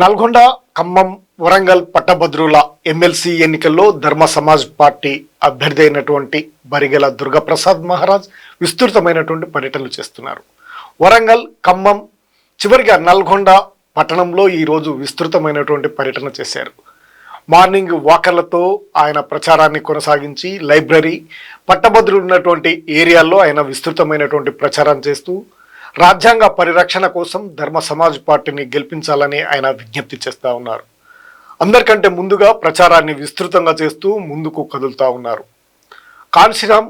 నల్గొండ ఖమ్మం వరంగల్ పట్టభద్రుల ఎమ్మెల్సీ ఎన్నికల్లో ధర్మ సమాజ్ పార్టీ అభ్యర్థి అయినటువంటి బరిగెల దుర్గాప్రసాద్ మహారాజ్ విస్తృతమైనటువంటి పర్యటనలు చేస్తున్నారు. వరంగల్ ఖమ్మం చివరిగా నల్గొండ పట్టణంలో ఈరోజు విస్తృతమైనటువంటి పర్యటన చేశారు. మార్నింగ్ వాకర్లతో ఆయన ప్రచారాన్ని కొనసాగించి లైబ్రరీ పట్టభద్రులు ఉన్నటువంటి ఏరియాల్లో ఆయన విస్తృతమైనటువంటి ప్రచారం చేస్తూ రాజ్యాంగ పరిరక్షణ కోసం ధర్మ సమాజ్ పార్టీని గెలిపించాలని ఆయన విజ్ఞప్తి చేస్తూ ఉన్నారు. అందరికంటే ముందుగా ప్రచారాన్ని విస్తృతంగా చేస్తూ ముందుకు కదులుతూ ఉన్నారు. కాన్శీరామ్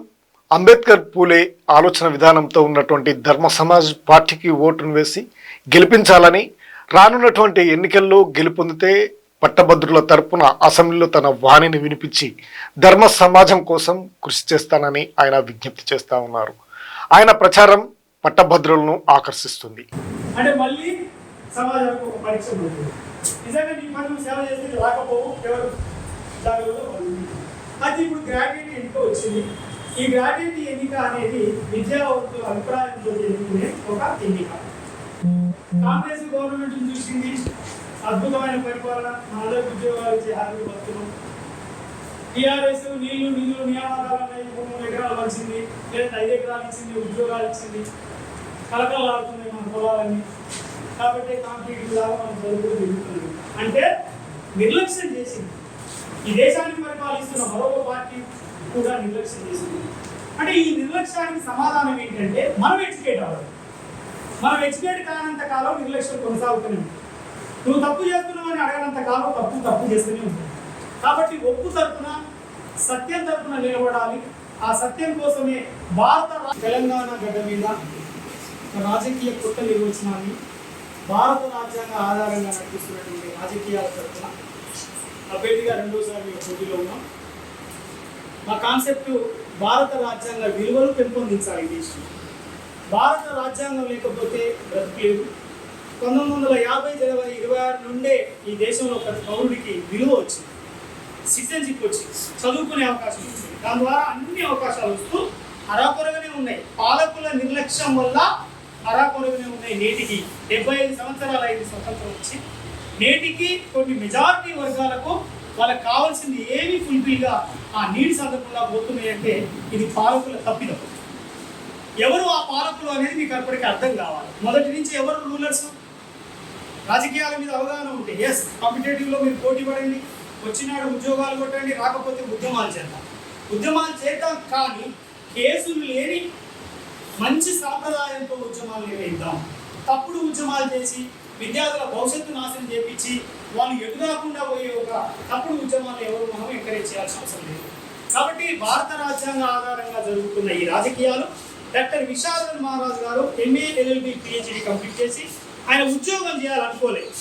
అంబేద్కర్ పూలే ఆలోచన విధానంతో ఉన్నటువంటి ధర్మ సమాజ్ పార్టీకి ఓటును వేసి గెలిపించాలని రానున్నటువంటి ఎన్నికల్లో గెలుపొందితే పట్టభద్రుల తరపున అసెంబ్లీలో తన వాణిని వినిపించి ధర్మ సమాజం కోసం కృషి చేస్తానని ఆయన విజ్ఞప్తి చేస్తూ ఉన్నారు. ఆయన ప్రచారం పట్టభద్రులను ఆకర్షిస్తుంది. అంటే మళ్ళీ సమాజానికి ఒక పరీక్ష నిజంగా నీ పని సేవ చేస్తే రాకపోవు ఎవరు? అది ఇప్పుడు గ్రాడ్యుయేట్ ఎన్నిక వచ్చింది. ఈ గ్రాడ్యుయేట్ ఎన్నిక అనేది విద్యావంతుల అభిప్రాయంతో జరుగుతున్న ఒక ఎన్నిక. కాంగ్రెస్ గవర్నమెంట్ చూసింది. అద్భుతమైన పరిపాలన మనలో ఉద్యోగాలు ఇచ్చే హామీ భక్తులు టీఆర్ఎస్ నీళ్ళు నిధులు నియామకాలు మూడు ఎకరాలు వచ్చింది లేదా ఐదు ఎకరాలు ఇచ్చింది ఉద్యోగాలు ఇచ్చింది. కలకలాడుతున్నాయి మన పొలాలన్నీ కాబట్టి కాంపిటేటివ్ లాగా మనం చదువుకు తిరుగుతుంది అంటే నిర్లక్ష్యం చేసింది. ఈ దేశాన్ని పరిపాలిస్తున్న మరొక పార్టీ కూడా నిర్లక్ష్యం చేసింది. అంటే ఈ నిర్లక్ష్యానికి సమాధానం ఏంటంటే మనం ఎడ్యుకేట్ అవ్వాలి. మనం ఎడ్యుకేట్ కానంత కాలం నిర్లక్ష్యం కొనసాగుతూనే ఉంటుంది. నువ్వు తప్పు చేస్తున్నావని అడగనంత కాలం తప్పు తప్పు చేస్తూనే ఉంటుంది. కాబట్టి ఒప్పు తరపున సత్యం తరపున నిలబడాలి. ఆ సత్యం కోసమే భారత తెలంగాణ గడ్డ మీద రాజకీయ కొత్త నిర్వచనాన్ని భారత రాజ్యాంగ ఆధారంగా నడిపిస్తున్నటువంటి రాజకీయాల తరఫున అభ్యర్థిగా రెండోసారి మేము పోటీలో ఉన్నాం. మా కాన్సెప్ట్ భారత రాజ్యాంగ విలువలు పెంపొందించాలి ఈ భారత రాజ్యాంగం లేకపోతే బ్రతికేదు పంతొమ్మిది వందల యాభై జనవరి ఇరవై ఆరు నుండే ఈ దేశంలో ప్రతి పౌరుడికి విలువ వచ్చింది. సిటిజన్షిప్ వచ్చింది. చదువుకునే అవకాశం వచ్చింది. దాని ద్వారా అన్ని అవకాశాలు వస్తూ అరాకొరగానే ఉన్నాయి. పాలకుల నిర్లక్ష్యం వల్ల అరాకొరగానే ఉన్నాయి నేటికి. డెబ్బై ఐదు సంవత్సరాలు అయింది స్వతంత్రం వచ్చి. నేటికి కొన్ని మెజారిటీ వర్గాలకు వాళ్ళకి కావాల్సింది ఏమి ఫుల్ఫిల్గా ఆ నీటి సందర్భంగా పోతున్నాయంటే ఇది పాలకుల తప్పిదం. ఎవరు ఆ పాలకులు అనేది మీకు అప్పటికి అర్థం కావాలి. మొదటి నుంచి ఎవరు రూలర్స్ రాజకీయాల మీద అవగాహన ఉంటే ఎస్ కాంపిటేటివ్లో మీరు పోటీ పడండి వచ్చినాడు ఉద్యోగాలు కొట్టండి రాకపోతే ఉద్యమాలు చేద్దాం. ఉద్యమాలు చేద్దాం కానీ కేసులు లేని మంచి సాంప్రదాయంతో ఉద్యమాలు నిర్వహిద్దాం. తప్పుడు ఉద్యమాలు చేసి విద్యార్థుల భవిష్యత్తు నాశనం చేపించి వాళ్ళు ఎదురాకుండా పోయే ఒక తప్పుడు ఉద్యమాలు ఎవరు మనం ఎంకరేజ్ చేయాల్సిన అవసరం లేదు. కాబట్టి భారత రాజ్యాంగ ఆధారంగా జరుగుతున్న ఈ రాజకీయాలు డాక్టర్ విశారదన్ మహారాజ్ గారు ఎంఏ ఎల్ఎల్బి పిహెచ్డి కంప్లీట్ చేసి ఆయన ఉద్యోగం చేయాలనుకోలేదు.